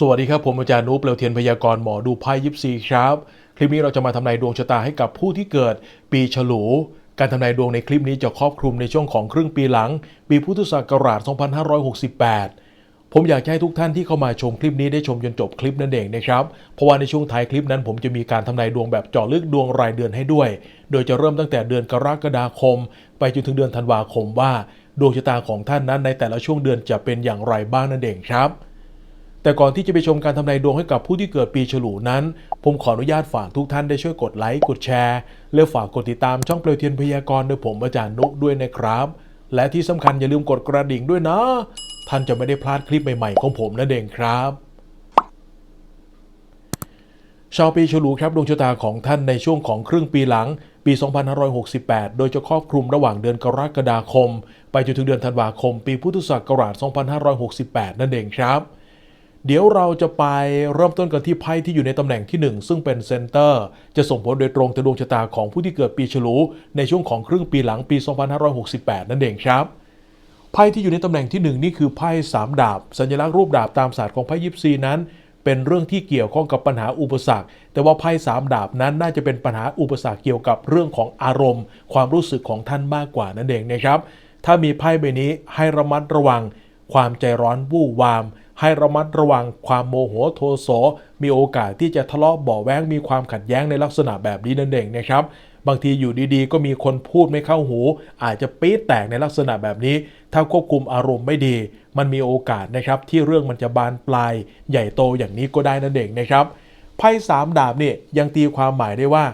สวัสดีครับ ผมอาจารย์นุเปลวเทียนพยากรณ์หมอดูไพ่ยิปซีครับ คลิปนี้เราจะมาทำนายดวงชะตาให้กับผู้ที่เกิดปีฉลู การทำนายดวงในคลิปนี้จะครอบคลุมในช่วงของครึ่งปีหลัง ปีพุทธศักราช 2568 ผมอยากให้ทุกท่านที่เข้ามาชมคลิปนี้ได้ชมจนจบคลิปนั่นเองนะครับ เพราะว่าในช่วงท้ายคลิปนั้น ผมจะมีการทำนายดวงแบบเจาะลึกดวงรายเดือนให้ด้วย โดยจะเริ่มตั้งแต่เดือนกรกฎาคม ไปจนถึงเดือนธันวาคมว่า ดวงชะตาของท่านนั้นในแต่ละช่วงเดือนจะเป็นอย่างไรบ้างนั่นเองครับ แต่ก่อนที่จะไปชมการทำนายดวงให้กับผู้ที่เกิดปีฉลูนั้น ผมขออนุญาตฝากทุกท่านได้ช่วยกดไลค์กดแชร์และฝากกดติดตามช่องเปลวเทียนพยากรณ์โดยผมอาจารย์นุด้วยนะครับ และที่สำคัญอย่าลืมกดกระดิ่งด้วยนะ ท่านจะไม่ได้พลาดคลิปใหม่ๆของผมนั่นเองครับชาวปีฉลูครับดวงชะตาของท่านในช่วงของครึ่งปีหลัง ปี 2568 โดยจะครอบคลุมระหว่างเดือนกรกฎาคม ไปจนถึงเดือนธันวาคม ปีพุทธศักราช 2568 นั่นเองครับ เดี๋ยวเราจะไปเริ่มต้นกันที่ไพ่ที่อยู่ในตำแหน่งที่ 1 ซึ่งเป็นเซนเตอร์ จะส่งผลโดยตรงต่อดวงชะตาของผู้ที่เกิดปีฉลู ในช่วงของครึ่งปีหลังปี 2568 นั่นเองครับ ไพ่ที่อยู่ในตำแหน่งที่ 1 นี่คือไพ่สามดาบ สัญลักษณ์รูปดาบตามศาสตร์ของไพ่ยิปซีนั้น เป็นเรื่องที่เกี่ยวข้องกับปัญหาอุปสรรค แต่ว่าไพ่สามดาบนั้นน่าจะเป็นปัญหาอุปสรรคเกี่ยวกับเรื่องของอารมณ์ ความรู้สึกของท่านมากกว่านั่นเองนะครับ ถ้ามีไพ่ใบนี้ให้ระมัดระวัง ความใจร้อนวู่วาม ให้ระมัดระวังความโมโหโทโสมีโอกาสที่จะทะเลาะเบาะแว้งมีความขัดแย้งในลักษณะแบบนี้นั่นเองนะครับบางทีอยู่ดีๆ ก็มีคนพูดไม่เข้าหู อาจจะปี๊ดแตกในลักษณะแบบนี้ ถ้าควบคุมอารมณ์ไม่ดี มันมีโอกาสนะครับที่เรื่องมันจะบานปลาย ใหญ่โตอย่างนี้ก็ได้นั่นเองนะครับไพ่สามดาบเนี่ยยังตีความหมายได้ว่า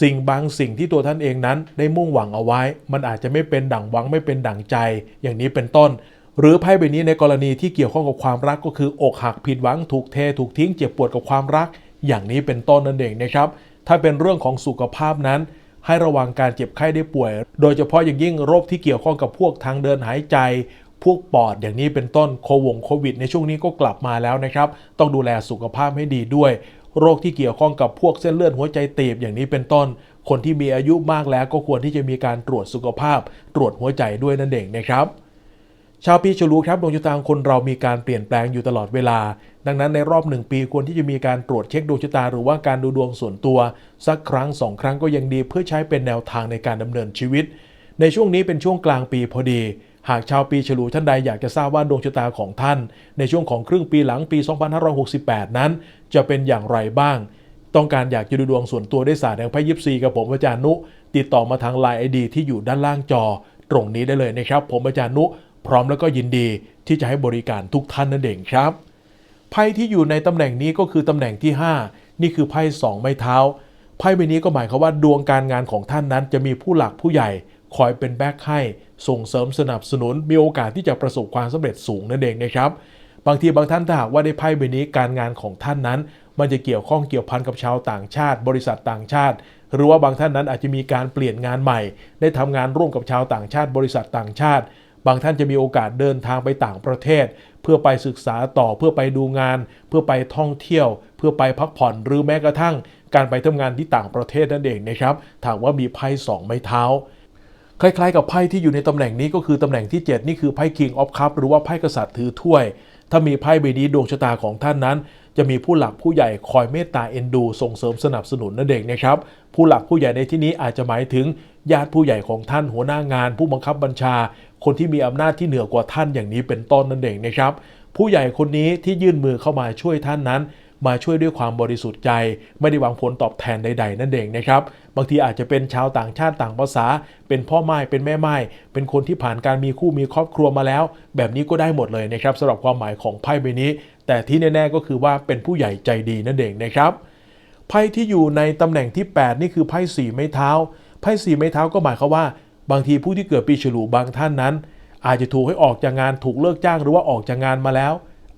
สิ่งบางสิ่งที่ตัวท่านเองนั้นได้มุ่งหวังเอาไว้ มันอาจจะไม่เป็นดั่งหวังไม่เป็นดั่งใจ อย่างนี้เป็นต้น หรือไพ่ใบนี้ในกรณีที่เกี่ยวข้องกับความรักก็คือ อกหักผิดหวังถูกเท ถูกทิ้งเจ็บปวดกับความรัก อย่างนี้เป็นต้นนั่นเองนะครับ ถ้าเป็นเรื่องของสุขภาพนั้น ให้ระวังการเจ็บไข้ได้ป่วย โดยเฉพาะอย่างยิ่งโรคที่เกี่ยวข้องกับพวกทางเดินหายใจ พวกปอดอย่างนี้เป็นต้นโควงโควิด ในช่วงนี้ก็กลับมาแล้วนะครับ ต้องดูแลสุขภาพให้ดีด้วย โรคที่เกี่ยวข้องกับพวกเส้นเลือดหัวใจตีบอย่างนี้เป็นต้น คนที่มีอายุมากแล้วก็ควรที่จะมีการตรวจสุขภาพ ตรวจหัวใจด้วยนั่นเองนะครับ ชาวปีฉลูครับดวงชะตาของคนเรามีการเปลี่ยนแปลงอยู่ตลอดเวลา ดังนั้นในรอบหนึ่งปีควรที่จะมีการตรวจเช็คดวงชะตาหรือว่าการดูดวงส่วนตัว สักครั้งสองครั้งก็ยังดีเพื่อใช้เป็นแนวทางในการดำเนินชีวิต ในช่วงนี้เป็นช่วงกลางปีพอดี หากชาวปีฉลูท่านใดอยากจะทราบว่าดวงชะตาของท่าน ในช่วงของครึ่งปีหลังปี 2568 นั้น จะเป็นอย่างไรบ้าง ต้องการอยากจะดูดวงส่วนตัวได้ศาสตร์แห่งไพ่ยิปซีกับผมอาจารย์นุ ติดต่อมาทางไลน์ไอดีที่อยู่ด้านล่างจอ ตรงนี้ได้เลยนะครับ ผมอาจารย์นุ พร้อมแล้วก็ยินดีที่จะให้บริการทุกท่านนั่นเองครับ ไพ่ที่อยู่ในตำแหน่งนี้ก็คือตำแหน่งที่ 5 นี่คือไพ่สองไม้เท้า ไพ่ใบนี้ก็หมายความว่าดวงการงานของท่านนั้น จะมีผู้หลักผู้ใหญ่คอยเป็นแบ็คให้ส่งเสริมสนับสนุน มีโอกาสที่จะประสบความสำเร็จสูงนั่นเองนะครับ บางทีบางท่านถ้าหากว่าได้ไพ่ใบนี้การงานของท่านนั้น มันจะเกี่ยวข้องเกี่ยวพันกับชาวต่างชาติ บริษัทต่างชาติ หรือว่าบางท่านนั้นอาจจะมีการเปลี่ยนงานใหม่ ได้ทำงานร่วมกับชาวต่างชาติ บริษัทต่างชาติ บางท่านจะมีโอกาสเดินทางไปต่างประเทศ เพื่อไปศึกษาต่อเพื่อไปดูงาน เพื่อไปท่องเที่ยว เพื่อไปพักผ่อนหรือแม้กระทั่ง การไปทำงานที่ต่างประเทศนั่นเองนะครับถามว่ามีไพ่สองไม้เท้าคล้ายๆกับไพ่ที่อยู่ในตำแหน่งนี้ก็คือตำแหน่งที่ 7 นี่คือไพ่ King of Cup หรือว่าไพ่กษัตริย์ถือถ้วย ถ้ามีไพ่ใบนี้ดวงชะตาของท่านนั้น จะมีผู้หลักผู้ใหญ่คอยเมตตาเอ็นดู ส่งเสริมสนับสนุนนั่นเองนะครับ ผู้หลักผู้ใหญ่ในที่นี้อาจจะหมายถึง ญาติผู้ใหญ่ของท่านหัวหน้างาน ผู้บังคับบัญชา คนที่มีอำนาจที่เหนือกว่าท่านอย่างนี้เป็นต้นนั่นเองนะครับ ผู้ใหญ่คนนี้ที่ยื่นมือเข้ามาช่วยท่านนั้น มาช่วยด้วยความบริสุทธิ์ใจ ไม่ได้หวังผลตอบแทนใด ๆ นั่นเองนะครับ บางทีอาจจะเป็นชาวต่างชาติต่างภาษา เป็นพ่อไม้เป็นแม่ไม้เป็นคนที่ผ่านการมีคู่มีครอบครัวมาแล้ว แบบนี้ก็ได้หมดเลยนะครับสำหรับความหมายของไพ่ใบนี้ แต่ที่แน่ ๆ ก็คือว่าเป็นผู้ใหญ่ใจดีนั่นเองนะครับไพ่ที่อยู่ในตำแหน่งที่ 8 นี่คือไพ่สี่ไม้เท้า ไพ่สี่ไม้เท้าก็หมายความว่า บางทีผู้ที่เกิดปีฉลูบางท่านนั้น อาจจะถูกให้ออกจากงานถูกเลิกจ้างหรือว่าออกจากงานมาแล้ว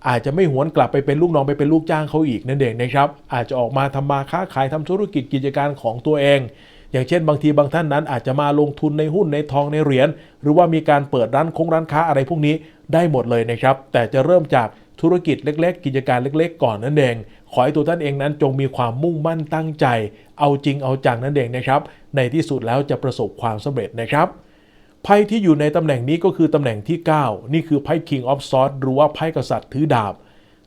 อาจจะไม่หวนกลับไปเป็นลูกน้องไปเป็นลูกจ้างเขาอีกนั่นเองนะครับ อาจจะออกมาทำมาค้าขายทำธุรกิจกิจการของตัวเอง อย่างเช่น บางทีบางท่านนั้น อาจจะมาลงทุนในหุ้นในทองในเหรียญหรือว่ามีการเปิดร้านคงร้านค้าอะไรพวกนี้ได้หมดเลยนะครับ แต่จะเริ่มจากธุรกิจเล็ก ๆ กิจการเล็ก ๆ ก่อนนั่นเอง ขอให้ตัวท่านเองนั้นจงมีความมุ่งมั่นตั้งใจ เอาจริงเอาจังนั่นเองนะครับ ในที่สุดแล้วจะประสบความสำเร็จนะครับไพ่ที่อยู่ในตำแหน่งนี้ก็คือตำแหน่งที่ 9 นี่คือไพ่ King of Swords หรือว่าไพ่กษัตริย์ถือดาบ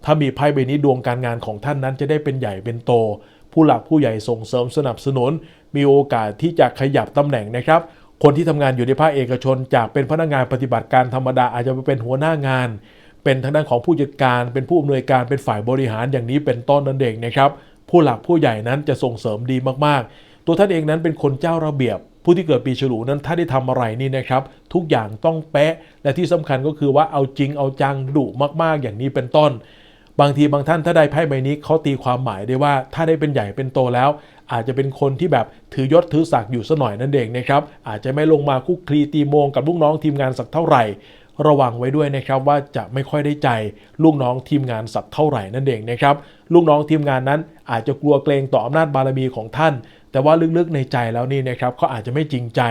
ถ้ามีไพ่ใบนี้ดวงการงานของท่านนั้นจะได้เป็นใหญ่เป็นโต ผู้หลักผู้ใหญ่ส่งเสริมสนับสนุน มีโอกาสที่จะขยับตำแหน่งนะครับ คนที่ทำงานอยู่ในภาคเอกชน จากเป็นพนักงานปฏิบัติการธรรมดาอาจจะไปเป็นหัวหน้างาน เป็นทางด้านของผู้จัดการ เป็นผู้อำนวยการเป็นฝ่ายบริหารอย่างนี้เป็นต้นนั่นเองนะครับผู้หลักผู้ใหญ่นั้นจะส่งเสริมดีมากๆ ตัวท่านเองนั้นเป็นคนเจ้าระเบียบ ผู้ที่เกิดปีฉลูนั้นถ้าได้ทำอะไรนี่นะครับ ทุกอย่างต้องเป๊ะ และที่สำคัญก็คือว่าเอาจริงเอาจังดุมากๆ อย่างนี้เป็นต้น บางทีบางท่านถ้าได้ไพ่ใบนี้เขาตีความหมายได้ว่า ถ้าได้เป็นใหญ่เป็นโตแล้ว อาจจะเป็นคนที่แบบถือยศถือศักดิ์อยู่สหน่อยนั่นเองนะครับอาจจะไม่ลงมาคุกคลีตีโมงกับลูกน้องทีมงานสักเท่าไหร่ ระวังไว้ด้วยนะครับว่าจะไม่ค่อยได้ใจลูกน้องทีมงานสักเท่าไหร่นั่นเองนะครับลูกน้องทีมงานนั้นอาจจะกลัวเกรงต่ออำนาจบารมีของท่าน แต่ว่าลึกๆในใจแล้วนี่นะครับเขาอาจจะไม่จริงใจ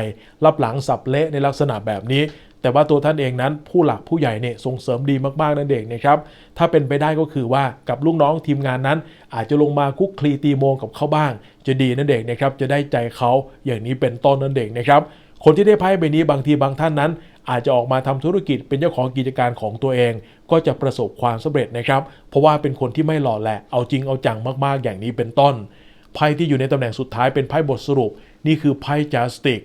รับหลังสับเละในลักษณะแบบนี้ แต่ว่าตัวท่านเองนั้นผู้หลักผู้ใหญ่เนี่ยส่งเสริมดีมากๆนั่นเองนะครับถ้าเป็นไปได้ก็คือว่ากับลูกน้องทีมงานนั้น อาจจะลงมาคุกคลีตีโมงกับเขาบ้าง จะดีนั่นเองนะครับจะได้ใจเขาอย่างนี้เป็นต้นนั่นเองนะครับคนที่ได้ไพ่ใบนี้บางทีบางท่านนั้น อาจจะออกมาทำธุรกิจเป็นเจ้าของกิจการของตัวเอง ก็จะประสบความสำเร็จนะครับ เพราะว่าเป็นคนที่ไม่หล่อแหละเอาจริงเอาจังมากๆ อย่างนี้เป็นต้นไพ่ที่อยู่ในตำแหน่งสุดท้ายเป็นไพ่บทสรุป นี่คือไพ่จัสติก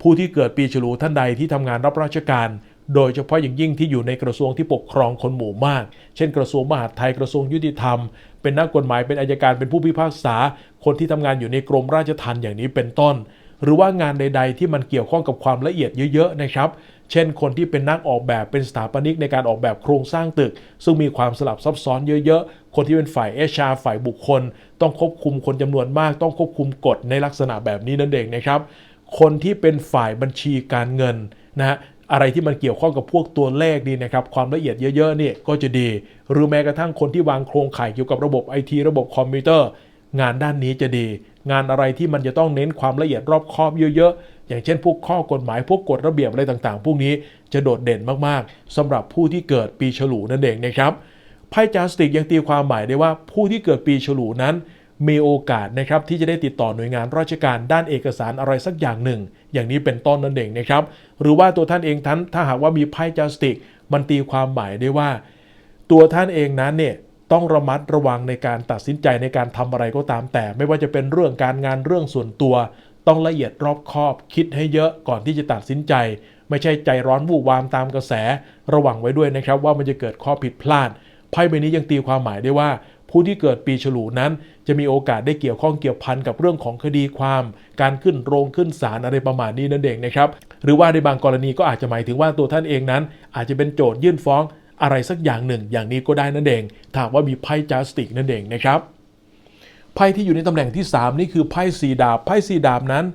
ผู้ที่เกิดปีฉลูท่านใดที่ทำงานรับราชการ โดยเฉพาะอย่างยิ่งที่อยู่ในกระทรวงที่ปกครองคนหมู่มาก เช่น กระทรวงมหาดไทยกระทรวงยุติธรรม เป็นนักกฎหมายเป็นอายการเป็นผู้พิพากษา คนที่ทำงานอยู่ในกรมราชทัณฑ์อย่างนี้เป็นต้น หรือว่างานใด ๆ ที่มันเกี่ยวข้องกับความละเอียดเยอะๆนะครับ เช่นคนที่เป็นนักออกแบบเป็นสถาปนิกในการออกแบบโครงสร้างตึก ซึ่งมีความสลับซับซ้อนเยอะๆ คนที่เป็นฝ่ายเอชาฝ่ายบุคคล ต้องควบคุมคนจำนวนมาก ต้องควบคุมกฎในลักษณะแบบนี้นั่นเองนะครับ คนที่เป็นฝ่ายบัญชีการเงินนะฮะอะไรที่มันเกี่ยวข้องกับพวกตัวเลขนี่นะครับความละเอียดเยอะๆเนี่ยก็จะดี หรือแม้กระทั่งคนที่วางโครงข่ายเกี่ยวกับระบบไอทีระบบคอมพิวเตอร์ งานด้านนี้จะดี งานอะไรที่มันจะต้องเน้นความละเอียดรอบคอบเยอะๆ อย่างเช่นพวกข้อกฎหมายพวกกฎระเบียบอะไรต่างๆ พวกนี้จะโดดเด่นมากๆสำหรับผู้ที่เกิดปีฉลูนั่นเองนะครับไพ่จาสติกยังตีความหมายได้ว่าผู้ที่เกิดปีฉลูนั้น มีโอกาสนะครับที่จะได้ติดต่อหน่วยงานราชการด้านเอกสารอะไรสักอย่างหนึ่ง อย่างนี้เป็นต้นนั่นเองนะครับหรือว่าตัวท่านเองท่านถ้าหากว่ามีไพ่จัสติก มันตีความหมายได้ว่า ตัวท่านเองนั้นเนี่ยต้องระมัดระวังในการตัดสินใจในการทำอะไรก็ตามแต่ ไม่ว่าจะเป็นเรื่องการงานเรื่องส่วนตัว ต้องละเอียดรอบคอบคิดให้เยอะก่อนที่จะตัดสินใจ ไม่ใช่ใจร้อนวู่วามตามกระแส ระวังไว้ด้วยนะครับว่ามันจะเกิดข้อผิดพลาดไพ่ใบนี้ยังตีความหมายได้ว่า ผู้ที่เกิดปีฉลูนั้น จะมีโอกาสได้เกี่ยวข้องเกี่ยวพันกับเรื่องของคดีความ การขึ้นโรงขึ้นศาลอะไรประมาณนี้นั่นเองนะครับหรือว่าในบางกรณีก็อาจจะหมายถึงว่าตัวท่านเองนั้น อาจจะเป็นโจทยื่นฟ้องอะไรสักอย่างหนึ่ง อย่างนี้ก็ได้นั่นเองถามว่ามีไพ่จัสติกนั่นเองนะครับ ไพ่ที่อยู่ในตำแหน่งที่ 3 นี่คือไพ่สีดาบไพ่สีดาบนั้น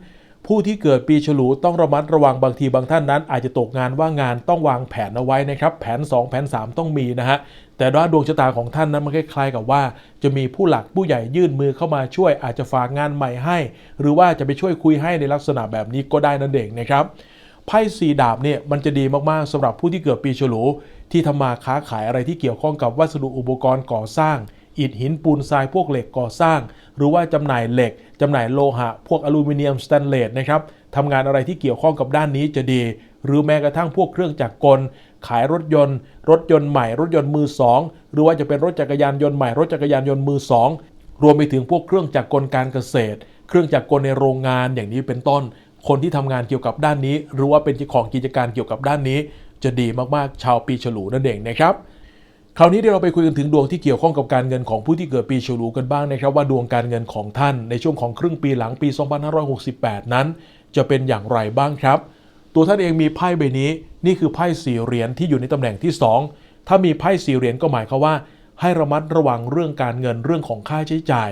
ผู้ที่เกิดปีฉลูต้องระมัดระวังบางทีบางท่านนั้น อาจจะตกงานว่างงานต้องวางแผนเอาไว้นะครับ แผน 2 แผน 3 ต้องมีนะฮะแต่ว่าดวงชะตาของท่านนั้นมันคล้ายๆกับว่า จะมีผู้หลักผู้ใหญ่ยื่นมือเข้ามาช่วย อาจจะฝากงานใหม่ให้ หรือว่าจะไปช่วยคุยให้ในลักษณะแบบนี้ก็ได้นั่นเองนะครับไพ่สีดาบเนี่ยมันจะดีมากๆสำหรับผู้ที่เกิดปีฉลูที่ทำมาค้าขายอะไรที่เกี่ยวข้องกับวัสดุอุปกรณ์ก่อสร้าง อิฐหินปูนทรายพวกเหล็กก่อสร้าง หรือว่าจำหน่ายเหล็กจำหน่ายโลหะ พวกอลูมิเนียมสแตนเลสนะครับทำงานอะไรที่เกี่ยวข้องกับด้านนี้จะดี หรือแม้กระทั่งพวกเครื่องจักรกล ขายรถยนต์ รถยนต์ใหม่ รถยนต์มือสองหรือว่าจะเป็นรถจักรยานยนต์ใหม่รถจักรยานยนต์มือสองรวมไปถึงพวกเครื่องจักรกลการเกษตร เครื่องจักรกลในโรงงานอย่างนี้เป็นต้น คนที่ทำงานเกี่ยวกับด้านนี้ หรือว่าเป็นเจ้าของกิจการเกี่ยวกับด้านนี้ จะดีมากๆ ชาวปีฉลูนั่นเองนะครับ คราวนี้เดี๋ยวเราไปคุยกันถึงดวงที่เกี่ยวข้องกับการเงินของผู้ที่เกิดปีฉลูกันบ้างนะครับ ว่าดวงการเงินของท่านในช่วงของครึ่งปีหลังปี 2568 นั้น จะเป็นอย่างไรบ้างครับ ตัวท่านเองมีไพ่ใบนี้ นี่คือไพ่สี่เหรียญที่อยู่ในตำแหน่งที่ 2 ถ้ามีไพ่สี่เหรียญก็หมายความว่า ให้ระมัดระวังเรื่องการเงินเรื่องของค่าใช้จ่าย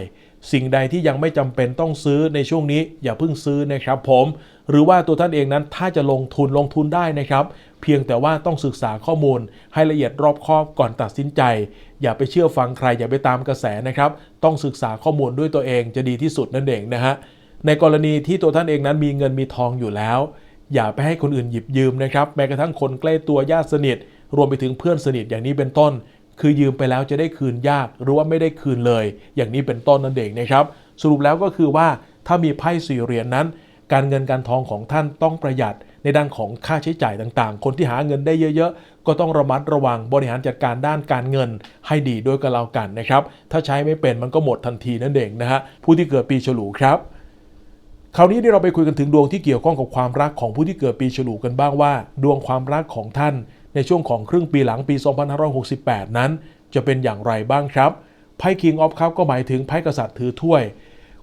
สิ่งใดที่ยังไม่จำเป็นต้องซื้อในช่วงนี้อย่าเพิ่งซื้อนะครับผม หรือว่าตัวท่านเองนั้นถ้าจะลงทุนลงทุนได้นะครับ เพียงแต่ว่าต้องศึกษาข้อมูลให้ละเอียดรอบคอบก่อนตัดสินใจ อย่าไปเชื่อฟังใครอย่าไปตามกระแสนะครับ ต้องศึกษาข้อมูลด้วยตัวเองจะดีที่สุดนั่นเองนะฮะในกรณีที่ตัวท่านเองนั้นมีเงินมีทองอยู่แล้ว อย่าไปให้คนอื่นหยิบยืมนะครับแม้กระทั่งคนใกล้ตัวญาติสนิท รวมไปถึงเพื่อนสนิทอย่างนี้เป็นต้น คือยืมไปแล้วจะได้คืนยากหรือว่าไม่ได้คืนเลย อย่างนี้เป็นต้นนั่นเองนะครับสรุปแล้วก็คือว่าถ้ามีไพ่สี่เหรียญนั้น การเงินการทองของท่านต้องประหยัด ในด้านของค่าใช้จ่ายต่างๆ คนที่หาเงินได้เยอะ ๆ ก็ต้องระมัดระวังบริหารจัดการด้านการเงินให้ดีด้วยกันแล้วกันนะครับ ถ้าใช้ไม่เป็นมันก็หมดทันทีนั่นเองนะฮะผู้ที่เกิดปีฉลูครับคราวนี้เราไปคุยกันถึงดวงที่เกี่ยวข้องกับความรักของผู้ที่เกิดปีฉลูกันบ้างว่า ดวงความรักของท่าน ในช่วงของครึ่งปีหลังปี 2568 นั้น จะเป็นอย่างไรบ้างครับไพ่ King of Cup ก็หมายถึงไพ่กษัตริย์ถือถ้วย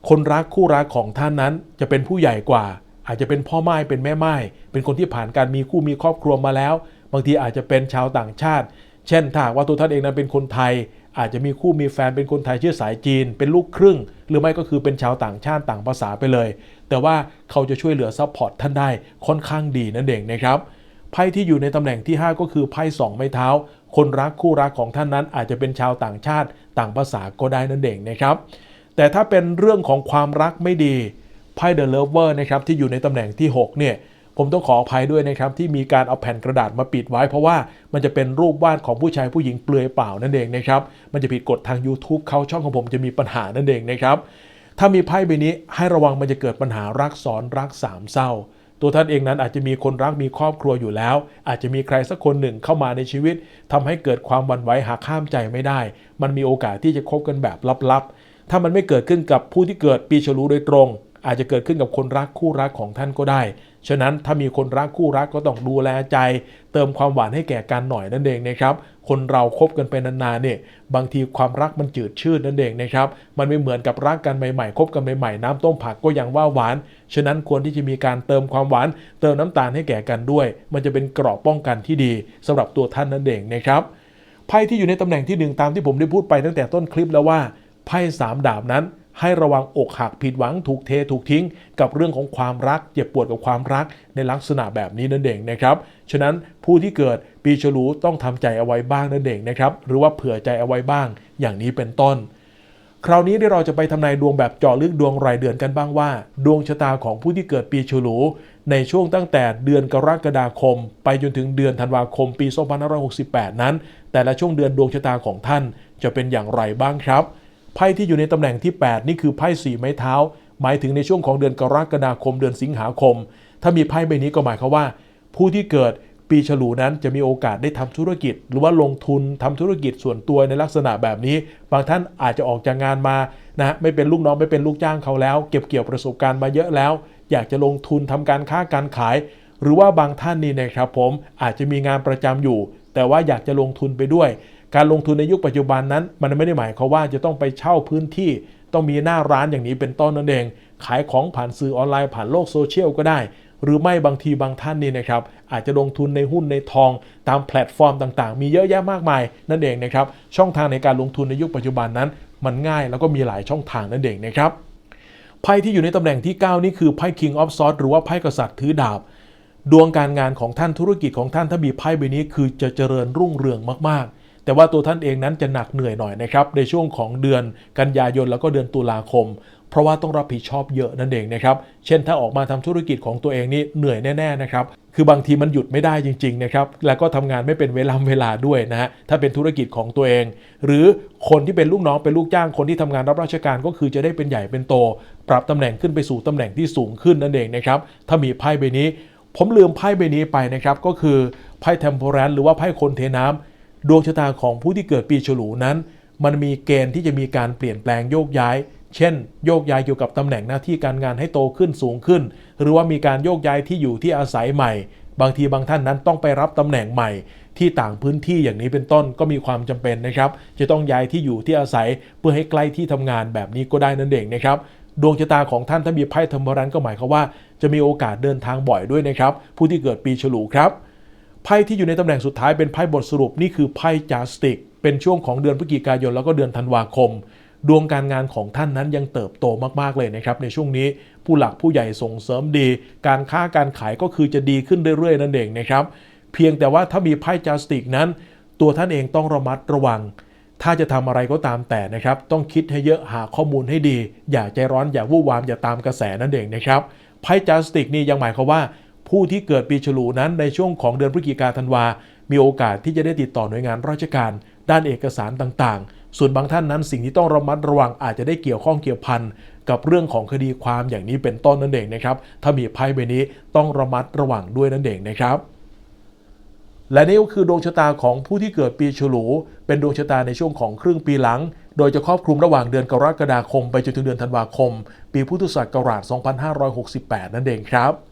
คนรักคู่รักของท่านนั้นจะเป็นผู้ใหญ่กว่า อาจจะเป็นพ่อไม้เป็นแม่ไม้เป็นคนที่ผ่านการมีคู่มีครอบครัวมาแล้ว บางทีอาจจะเป็นชาวต่างชาติ เช่นถ้าว่าตัวท่านเองนั้นเป็นคนไทย อาจจะมีคู่มีแฟนเป็นคนไทยเชื้อสายจีน เป็นลูกครึ่ง หรือไม่ก็คือเป็นชาวต่างชาติต่างภาษาไปเลย แต่ว่าเขาจะช่วยเหลือซัพพอร์ตท่านได้ค่อนข้างดีนั่นเองนะครับไพ่ที่อยู่ในตำแหน่งที่ 5 ก็คือไพ่สองไม้เท้า คนรักคู่รักของท่านนั้น อาจจะเป็นชาวต่างชาติต่างภาษาก็ได้นั่นเองนะครับ แต่ถ้าเป็นเรื่องของความรักไม่ดี ไพ่เดอะเลเวอร์นะครับที่อยู่ในตำแหน่งที่ 6 เนี่ยผมต้องขออภัยด้วยนะครับที่มีการเอาแผ่นกระดาษมาปิดไว้ เพราะว่ามันจะเป็นรูปวาดของผู้ชายผู้หญิงเปลือยเปล่านั่นเองนะครับมันจะผิดกฎทาง YouTube เขาช่องของผมจะมีปัญหานั่นเองนะครับถ้ามีไพ่ใบนี้ให้ระวังมันจะเกิดปัญหารักซ้อนรักสามเศร้า ตัวท่านเองนั้นอาจจะมีคนรักมีครอบครัวอยู่แล้ว อาจจะมีใครสักคนหนึ่งเข้ามาในชีวิตทำให้เกิดความวันไหวหาข้ามใจไม่ได้ มันมีโอกาสที่จะคบกันแบบลับๆถ้ามันไม่เกิดขึ้นกับผู้ที่เกิดปีฉลูโดยตรง อาจจะเกิดขึ้นกับคนรักคู่รักของท่านก็ได้ ฉะนั้นถ้ามีคนรักคู่รักก็ต้องดูแลใจ เติมความหวานให้แก่กันหน่อยนั่นเองนะครับคนเราคบกันไปนานๆเนี่ยบางทีความรักมันจืดชืดนั่นเองนะครับมันไม่เหมือนกับรักกันใหม่ๆคบกันใหม่ๆน้ำต้มผักก็ยังว่าหวาน ฉะนั้นควรที่จะมีการเติมความหวาน เติมน้ำตาลให้แก่กันด้วย มันจะเป็นเกราะป้องกันที่ดีสำหรับตัวท่านนั่นเองนะครับไพ่ที่อยู่ในตำแหน่งที่หนึ่งตามที่ผมได้พูดไปตั้งแต่ต้นคลิปแล้วว่าไพ่สามดาบนั้น ให้ระวังอกหักผิดหวังถูกเทถูกทิ้ง กับเรื่องของความรักเจ็บปวดกับความรักในลักษณะแบบนี้นั่นเองนะครับ ฉะนั้นผู้ที่เกิดปีฉลูต้องทำใจเอาไว้บ้างนั่นเองนะครับ หรือว่าเผื่อใจเอาไว้บ้าง อย่างนี้เป็นต้น คราวนี้เราจะไปทำนายดวงแบบเจาะลึกดวงรายเดือนกันบ้างว่า ดวงชะตาของผู้ที่เกิดปีฉลูในช่วงตั้งแต่เดือนกรกฎาคม ไปจนถึงเดือนธันวาคมปี 2568 นั้น แต่ละช่วงเดือนดวงชะตาของท่านจะเป็นอย่างไรบ้างครับ ไพ่ที่อยู่ในตำแหน่งที่ 8 นี่คือไพ่สี่ไม้เท้า หมายถึงในช่วงของเดือนกรกฎาคมเดือนสิงหาคม ถ้ามีไพ่ใบนี้ก็หมายความว่า ผู้ที่เกิดปีฉลูนั้นจะมีโอกาสได้ทำธุรกิจ หรือว่าลงทุนทำธุรกิจส่วนตัวในลักษณะแบบนี้ บางท่านอาจจะออกจากงานมานะฮะไม่เป็นลูกน้องไม่เป็นลูกจ้างเขาแล้ว เก็บเกี่ยวประสบการณ์มาเยอะแล้ว อยากจะลงทุนทำการค้าการขาย หรือว่าบางท่านนี่นะครับผมอาจจะมีงานประจำอยู่ แต่ว่าอยากจะลงทุนไปด้วย การลงทุนในยุคปัจจุบันนั้น มันไม่ได้หมายความว่าจะต้องไปเช่าพื้นที่ ต้องมีหน้าร้านอย่างนี้เป็นต้นนั่นเอง ขายของผ่านสื่อออนไลน์ผ่านโลกโซเชียลก็ได้ หรือไม่บางทีบางท่านนี่นะครับ อาจจะลงทุนในหุ้นในทอง ตามแพลตฟอร์มต่างๆ มีเยอะแยะมากมายนั่นเองนะครับ ช่องทางในการลงทุนในยุคปัจจุบันนั้น มันง่ายแล้วก็มีหลายช่องทางนั่นเองนะครับไพ่ที่อยู่ในตำแหน่งที่ 9 นี่คือไพ่ King of Swords หรือว่าไพ่กษัตริย์ถือดาบดวงการงานของท่านธุรกิจของท่านถ้ามีไพ่ใบนี้คือจะเจริญรุ่งเรืองมากๆ แต่ว่าตัวท่านเองนั้นจะหนักเหนื่อยหน่อยนะครับในช่วงของเดือนกันยายนแล้วก็เดือนตุลาคม เพราะว่าต้องรับผิดชอบเยอะนั่นเองนะครับ เช่นถ้าออกมาทำธุรกิจของตัวเองนี่เหนื่อยแน่ๆนะครับคือบางทีมันหยุดไม่ได้จริงๆนะครับ แล้วก็ทำงานไม่เป็นเวลาเวลาด้วยนะฮะ ถ้าเป็นธุรกิจของตัวเอง หรือคนที่เป็นลูกน้องเป็นลูกจ้างคนที่ทำงานรับราชการก็คือจะได้เป็นใหญ่เป็นโต ปรับตำแหน่งขึ้นไปสู่ตำแหน่งที่สูงขึ้นนั่นเองนะครับ ถ้ามีไพ่ใบนี้ ผมลืมไพ่ใบนี้ไปนะครับ ก็คือไพ่เทมโพแรนหรือว่าไพ่คนเทน้ำ ดวงชะตาของผู้ที่เกิดปีฉลูนั้น มันมีเกณฑ์ที่จะมีการเปลี่ยนแปลงโยกย้าย เช่น โยกย้ายเกี่ยวกับตำแหน่งหน้าที่การงานให้โตขึ้นสูงขึ้น หรือว่ามีการโยกย้ายที่อยู่ที่อาศัยใหม่ บางทีบางท่านนั้นต้องไปรับตำแหน่งใหม่ ที่ต่างพื้นที่อย่างนี้เป็นต้นก็มีความจำเป็นนะครับ จะต้องย้ายที่อยู่ที่อาศัยเพื่อให้ใกล้ที่ทำงานแบบนี้ก็ได้นั่นเองนะครับดวงชะตาของท่านถ้ามีไพ่ธรรมรันก็หมายความว่า จะมีโอกาสเดินทางบ่อยด้วยนะครับ ผู้ที่เกิดปีฉลูครับ ไพ่ที่อยู่ในตำแหน่งสุดท้ายเป็นไพ่บทสรุปนี่คือไพ่จาสติก เป็นช่วงของเดือนพฤศจิกายนแล้วก็เดือนธันวาคม ดวงการงานของท่านนั้นยังเติบโตมากๆเลยนะครับ ในช่วงนี้ผู้หลักผู้ใหญ่ส่งเสริมดี การค้าการขายก็คือจะดีขึ้นเรื่อยๆนั่นเองนะครับ เพียงแต่ว่าถ้ามีไพ่จาสติกนั้น ตัวท่านเองต้องระมัดระวัง ถ้าจะทำอะไรก็ตามแต่นะครับ ต้องคิดให้เยอะหาข้อมูลให้ดี อย่าใจร้อนอย่าวู่วามอย่าตามกระแสนั่นเองนะครับไพ่จาสติกนี่ยังหมายความว่า ผู้ที่เกิดปีฉลูนั้นในช่วงของเดือนพฤศจิกาธันวา มีโอกาสที่จะได้ติดต่อหน่วยงานราชการ ด้านเอกสารต่างๆ ส่วนบางท่านนั้นสิ่งที่ต้องระมัดระวังอาจจะได้เกี่ยวข้องเกี่ยวพันกับเรื่องของคดีความอย่างนี้เป็นต้นนั่นเองนะครับ ถ้ามีไพ่ใบนี้ต้องระมัดระวังด้วยนั่นเองนะครับ และนี่ก็คือดวงชะตาของผู้ที่เกิดปีฉลู เป็นดวงชะตาในช่วงของครึ่งปีหลัง โดยจะครอบคลุมระหว่างเดือนกรกฎาคม ไปจนถึงเดือนธันวาคม ปีพุทธศักราช 2568 นั่นเองครับ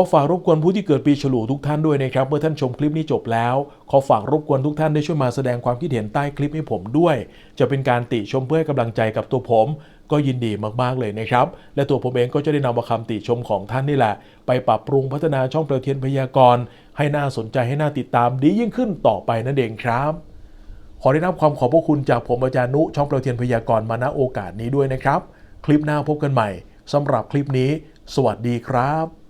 อฝากรบกวนผู้ที่เกิดปีฉลูทุกท่านด้วยนะครับ เมื่อท่านชมคลิปนี้จบแล้ว ขอฝากรบกวนทุกท่านได้ช่วยมาแสดงความคิดเห็นใต้คลิปให้ผมด้วย จะเป็นการติชมเพื่อให้กำลังใจกับตัวผม ก็ยินดีมากๆเลยนะครับ และตัวผมเองก็จะได้นำมาคำติชมของท่านนี่แหละ ไปปรับปรุงพัฒนาช่องเปลวเทียนพยากรณ์ให้น่าสนใจให้น่าติดตามดียิ่งขึ้นต่อไปนั่นเองครับขอได้รับความขอบพระคุณจากผมอาจารย์นุช่องเปลวเทียนพยากรณ์มาณโอกาสนี้ด้วยนะครับ คลิปหน้าพบกันใหม่สำหรับคลิปนี้ สวัสดีครับ